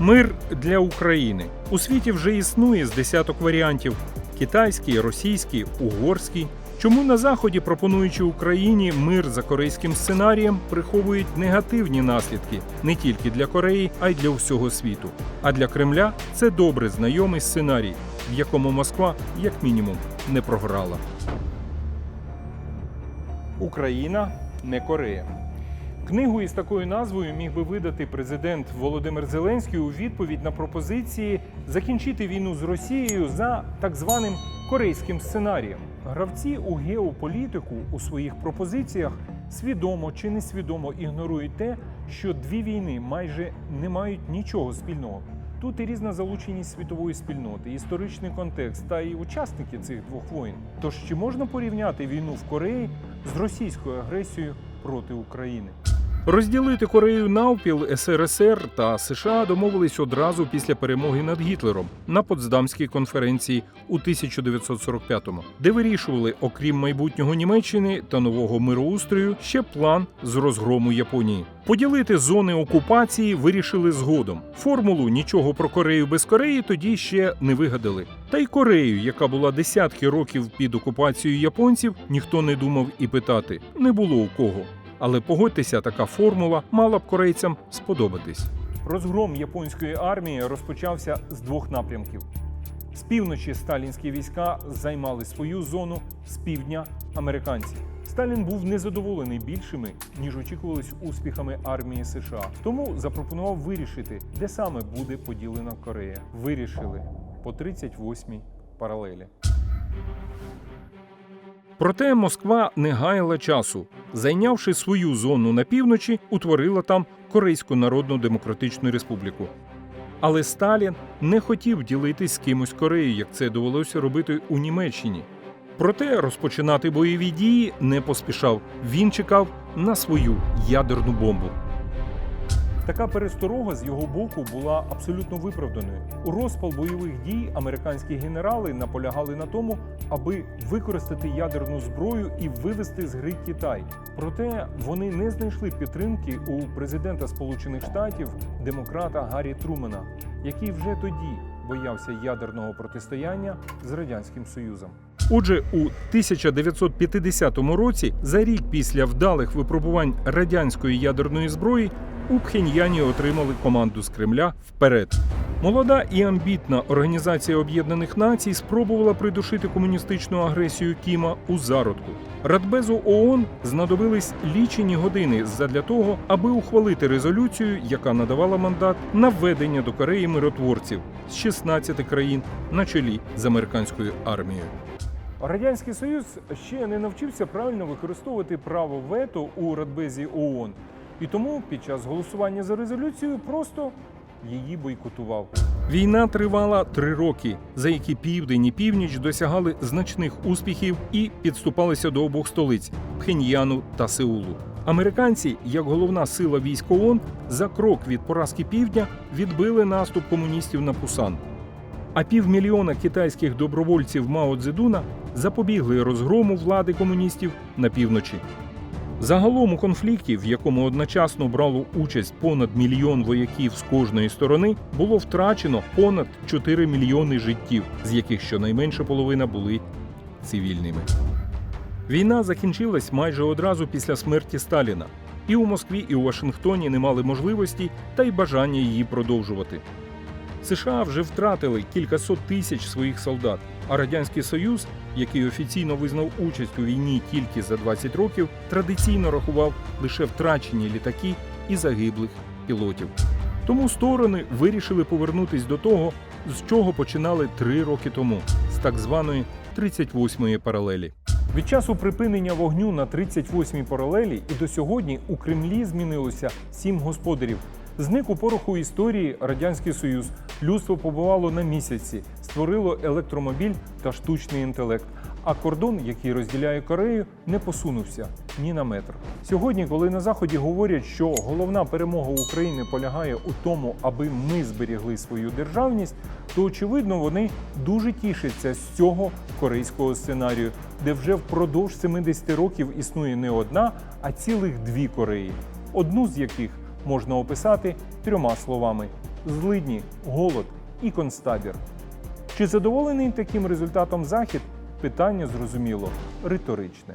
Мир для України у світі вже існує з десяток варіантів: китайський, російський, угорський. Чому на заході, пропонуючи Україні мир за корейським сценарієм, приховують негативні наслідки не тільки для Кореї, а й для всього світу. А для Кремля це добре знайомий сценарій, в якому Москва, як мінімум, не програла. Україна не Корея. Книгу із такою назвою міг би видати президент Володимир Зеленський у відповідь на пропозиції закінчити війну з Росією за так званим корейським сценарієм. Гравці у геополітику у своїх пропозиціях свідомо чи несвідомо ігнорують те, що дві війни майже не мають нічого спільного. Тут і різна залученість світової спільноти, історичний контекст та і учасники цих двох воєн. Тож чи можна порівняти війну в Кореї з російською агресією проти України? Розділити Корею навпіл СРСР та США домовились одразу після перемоги над Гітлером на Потсдамській конференції у 1945-му, де вирішували, окрім майбутнього Німеччини та нового мироустрою, ще план з розгрому Японії. Поділити зони окупації вирішили згодом. Формулу нічого про Корею без Кореї тоді ще не вигадали. Та й Корею, яка була десятки років під окупацією японців, ніхто не думав і питати не було у кого. Але погодьтеся, така формула мала б корейцям сподобатись. Розгром японської армії розпочався з двох напрямків. З півночі сталінські війська займали свою зону, з півдня американці. Сталін був незадоволений більшими, ніж очікувалось успіхами армії США. Тому запропонував вирішити, де саме буде поділена Корея. Вирішили по 38-й паралелі. Проте Москва не гаяла часу. Зайнявши свою зону на півночі, утворила там Корейську Народну Демократичну Республіку. Але Сталін не хотів ділитись з кимось Кореєю, як це довелося робити у Німеччині. Проте розпочинати бойові дії не поспішав. Він чекав на свою ядерну бомбу. Така пересторога з його боку була абсолютно виправданою. У розпал бойових дій американські генерали наполягали на тому, аби використати ядерну зброю і вивести з гри Китай. Проте вони не знайшли підтримки у президента Сполучених Штатів, демократа Гаррі Трумена, який вже тоді боявся ядерного протистояння з радянським союзом. Отже, у 1950 році, за рік після вдалих випробувань радянської ядерної зброї, у Пхеньяні отримали команду з Кремля вперед. Молода і амбітна Організація Об'єднаних Націй спробувала придушити комуністичну агресію Кіма у зародку. Радбезу ООН знадобились лічені години задля того, аби ухвалити резолюцію, яка надавала мандат на введення до Кореї миротворців з 16 країн на чолі з американською армією. Радянський Союз ще не навчився правильно використовувати право вето у Радбезі ООН, і тому під час голосування за резолюцію просто її бойкотував. Війна тривала три роки, за які південь і північ досягали значних успіхів і підступалися до обох столиць Пхеньяну та Сеулу. Американці, як головна сила військ ООН, за крок від поразки півдня відбили наступ комуністів на Пусан. А півмільйона китайських добровольців Мао Цзедуна запобігли розгрому влади комуністів на півночі. Загалом у конфлікті, в якому одночасно брало участь понад мільйон вояків з кожної сторони, було втрачено понад 4 мільйони життів, з яких щонайменше половина були цивільними. Війна закінчилась майже одразу після смерті Сталіна. І у Москві, і у Вашингтоні не мали можливості та й бажання її продовжувати. США вже втратили кількасот тисяч своїх солдат, а радянський союз, який офіційно визнав участь у війні тільки за 20 років, традиційно рахував лише втрачені літаки і загиблих пілотів. Тому сторони вирішили повернутись до того, з чого починали три роки тому, з так званої 38-ї паралелі. Від часу припинення вогню на 38-й паралелі і до сьогодні у Кремлі змінилося сім господарів. Зник у пороху історії Радянський Союз. Людство побувало на місяці, створило електромобіль та штучний інтелект. А кордон, який розділяє Корею, не посунувся ні на метр. Сьогодні, коли на заході говорять, що головна перемога України полягає у тому, аби ми зберігли свою державність, то очевидно вони дуже тішаться з цього корейського сценарію, де вже впродовж 70 років існує не одна, а цілих дві Кореї. Одну з яких можна описати трьома словами: злидні, голод і концтабір. Чи задоволений таким результатом Захід? Питання зрозуміло риторичне.